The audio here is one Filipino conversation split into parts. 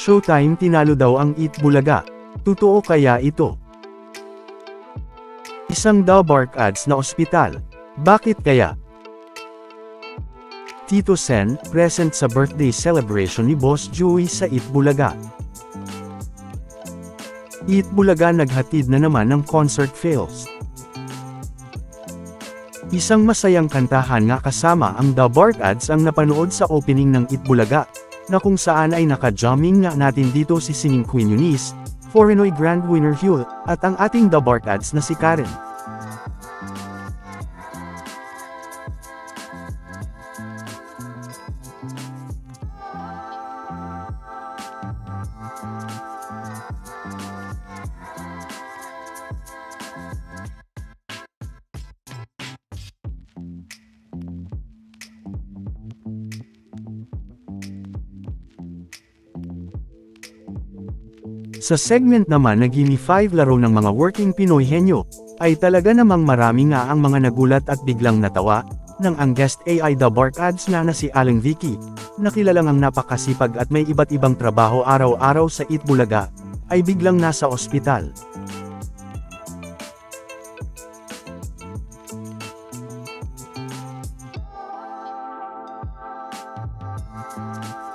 Showtime tinalo daw ang Eat Bulaga. Totoo kaya ito? Isang Dalbark ads na ospital. Bakit kaya? Tito Sen, present sa birthday celebration ni Boss Joey sa Eat Bulaga. Eat Bulaga naghatid na naman ng concert fails. Isang masayang kantahan nga kasama ang The Bark Ads ang napanood sa opening ng Eat Bulaga, na kung saan ay naka-jamming nga natin dito si singing Queen Eunice, Forenoy Grand Winner Hugh, at ang ating The Bark Ads na si Karen. Sa segment naman na Gimme 5 laro ng mga working Pinoy henyo, ay talaga namang marami nga ang mga nagulat at biglang natawa, nang ang guest AI The Bark Ads nga na si Aling Vicky, na kilalang ang napakasipag at may iba't ibang trabaho araw-araw sa Itbulaga, ay biglang nasa ospital.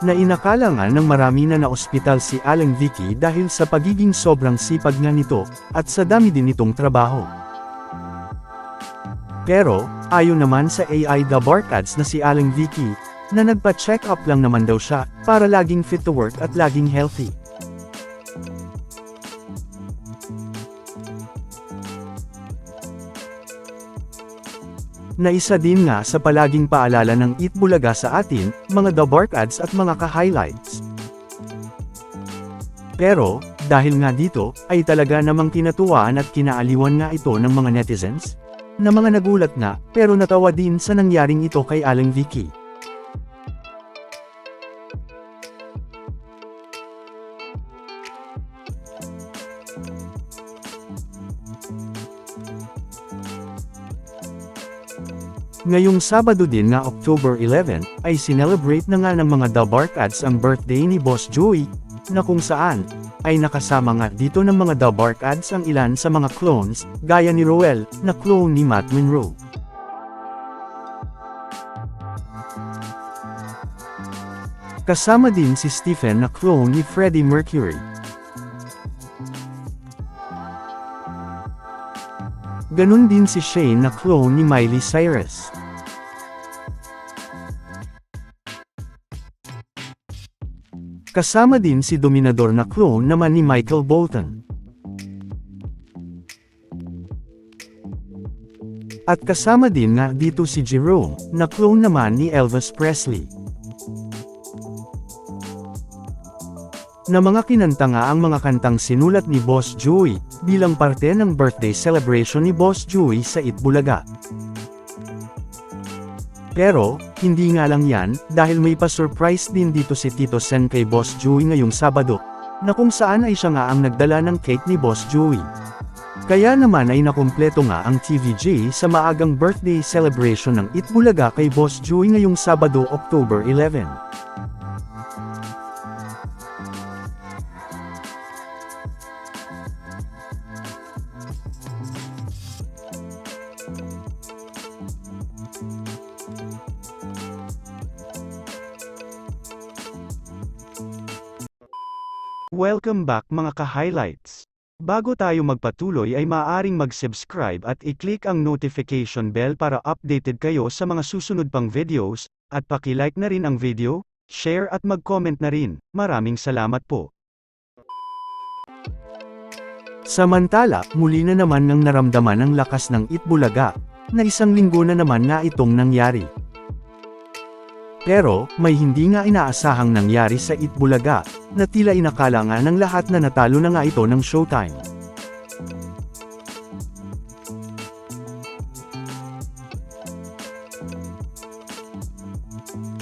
Na inakala nga ng marami na na-ospital si Alang Vicky dahil sa pagiging sobrang sipag nga nito, at sa dami din nitong trabaho. Pero, ayon naman sa AI The Barkads na si Alang Vicky, na nagpa-check up lang naman daw siya, para laging fit to work at laging healthy. Na isa din nga sa palaging paalala ng Eat Bulaga sa atin, mga The Bark Ads at mga ka-highlights. Pero, dahil nga dito, ay talaga namang kinatuwaan at kinaaliwan nga ito ng mga netizens, na mga nagulat nga, pero natawa din sa nangyaring ito kay Alang Vicky. Ngayong Sabado din nga October 11, ay sinelebrate na nga ng mga The Bark Ads ang birthday ni Boss Joey, na kung saan, ay nakasama nga dito ng mga The Bark Ads ang ilan sa mga clones, gaya ni Roel, na clone ni Matt Monroe. Kasama din si Stephen na clone ni Freddie Mercury. Ganon din si Shane na clone ni Miley Cyrus. Kasama din si Dominador na clone naman ni Michael Bolton. At kasama din nga dito si Jerome, na clone naman ni Elvis Presley. Na mga kinanta nga ang mga kantang sinulat ni Boss Joey, bilang parte ng birthday celebration ni Boss Joey sa Itbulaga. Pero, hindi nga lang yan, dahil may pa-surprise din dito si Tito Sen kay Boss Joey ngayong Sabado, na kung saan ay siya nga ang nagdala ng cake ni Boss Joey. Kaya naman ay nakumpleto nga ang TVJ sa maagang birthday celebration ng Itbulaga kay Boss Joey ngayong Sabado, October 11. Welcome back mga ka-highlights. Bago tayo magpatuloy ay maaaring mag-subscribe at i-click ang notification bell para updated kayo sa mga susunod pang videos, at paki-like na rin ang video, share at mag-comment na rin. Maraming salamat po. Samantala, muli na naman ng naramdaman ang lakas ng Itbulaga, na isang linggo na naman nga itong nangyari. Pero, may hindi nga inaasahang nangyari sa Itbulaga, na tila inakala nga ng lahat na natalo na nga ito ng showtime.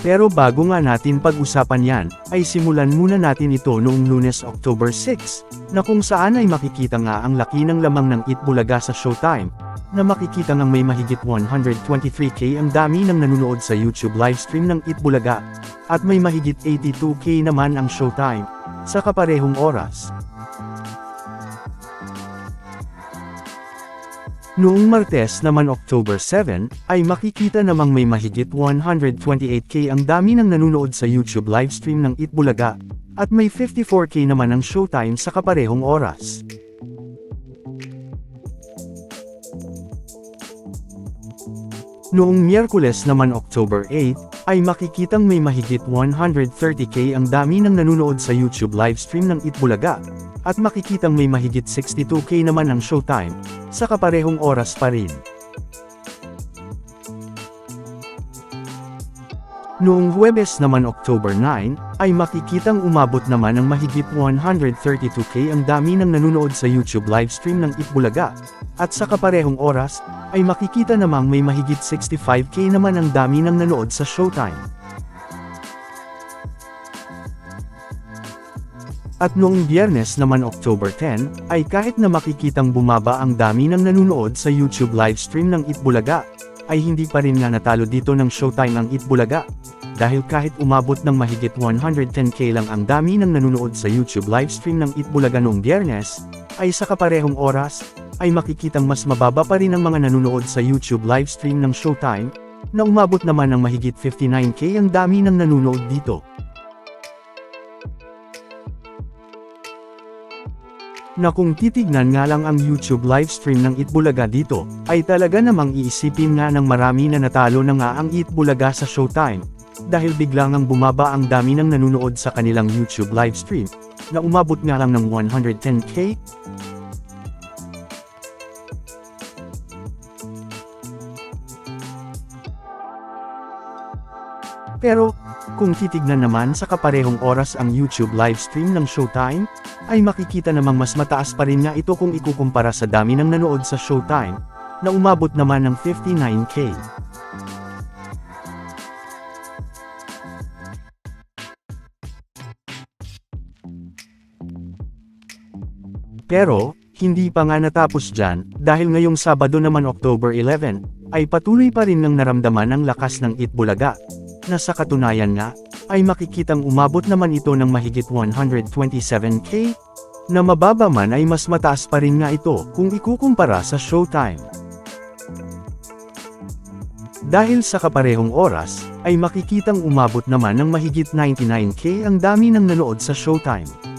Pero bago nga natin pag-usapan yan, ay simulan muna natin ito noong lunes October 6, na kung saan ay makikita nga ang laki ng lamang ng Itbulaga sa showtime, na makikita ng may mahigit 123k ang dami ng nanonood sa YouTube livestream ng Itbulaga, at may mahigit 82k naman ang showtime, sa kaparehong oras. Noong Martes naman October 7, ay makikita namang may mahigit 128k ang dami ng nanonood sa YouTube livestream ng Itbulaga, at may 54k naman ang showtime sa kaparehong oras. Noong Miyerkules naman October 8, ay makikitang may mahigit 130k ang dami ng nanonood sa YouTube livestream ng Itbulaga, at makikitang may mahigit 62k naman ang showtime, sa kaparehong oras pa rin. Noong Huwebes naman October 9, ay makikitang umabot naman ng mahigit 132k ang dami ng nanonood sa YouTube livestream ng Itbulaga, at sa kaparehong oras, ay makikita namang may mahigit 65k naman ang dami ng nanood sa Showtime. At noong biyernes naman October 10, ay kahit na makikitang bumaba ang dami ng nanonood sa YouTube livestream ng Itbulaga, ay hindi pa rin nga natalo dito ng Showtime ang Itbulaga. Dahil kahit umabot ng mahigit 110k lang ang dami ng nanonood sa YouTube livestream ng Itbulaga noong biyernes, ay sa kaparehong oras, ay makikitang mas mababa pa rin ang mga nanonood sa YouTube livestream ng Showtime, na umabot naman ng mahigit 59k ang dami ng nanonood dito. Na kung titignan nga lang ang YouTube livestream ng Itbulaga dito, ay talaga namang iisipin nga ng marami na natalo na nga ang Itbulaga sa Showtime, dahil biglang ang bumaba ang dami ng nanonood sa kanilang YouTube livestream, na umabot nga lang ng 110k, Pero, kung titignan naman sa kaparehong oras ang YouTube livestream ng Showtime, ay makikita namang mas mataas pa rin nga ito kung ikukumpara sa dami ng nanood sa Showtime, na umabot naman ng 59k. Pero, hindi pa nga natapos dyan, dahil ngayong Sabado naman October 11, ay patuloy pa rin ng naramdaman ang lakas ng Itbulaga, na sa katunayan nga, ay makikitang umabot naman ito ng mahigit 127k, na mababa man ay mas mataas pa rin nga ito kung ikukumpara sa Showtime. Dahil sa kaparehong oras, ay makikitang umabot naman ng mahigit 99k ang dami ng nanood sa Showtime.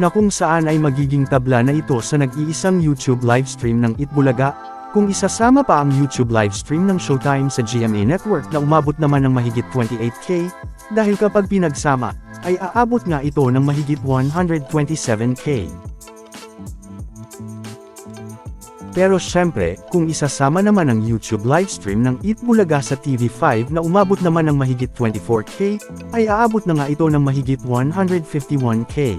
Na kung saan ay magiging tabla na ito sa nag-iisang YouTube livestream ng Itbulaga, kung isasama pa ang YouTube livestream ng Showtime sa GMA Network na umabot naman ng mahigit 28k, dahil kapag pinagsama, ay aabot nga ito ng mahigit 127k. Pero syempre, kung isasama naman ang YouTube livestream ng Itbulaga sa TV5 na umabot naman ng mahigit 24k, ay aabot na nga ito ng mahigit 151k.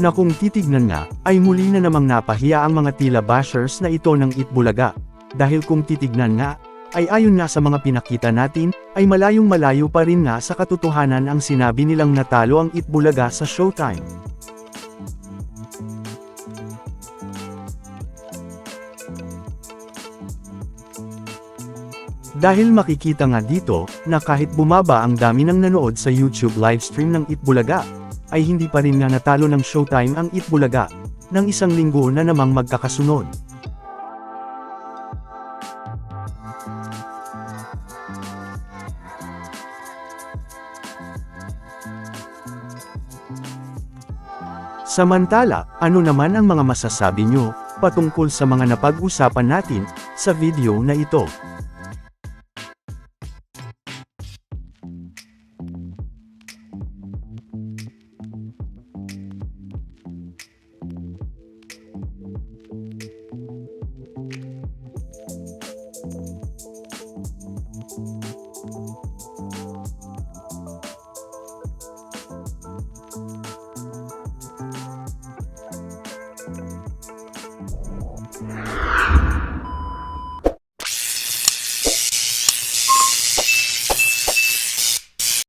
Na kung titignan nga, ay muli na namang napahiya ang mga tila bashers na ito ng Itbulaga. Dahil kung titignan nga, ay ayon nga sa mga pinakita natin, ay malayong malayo pa rin nga sa katotohanan ang sinabi nilang natalo ang Itbulaga sa Showtime. Dahil makikita nga dito, na kahit bumaba ang dami ng nanood sa YouTube livestream ng Itbulaga, ay hindi pa rin nga natalo ng Showtime ang Itbulaga, ng isang linggo na namang magkakasunod. Samantala, ano naman ang mga masasabi nyo, patungkol sa mga napag-usapan natin, sa video na ito?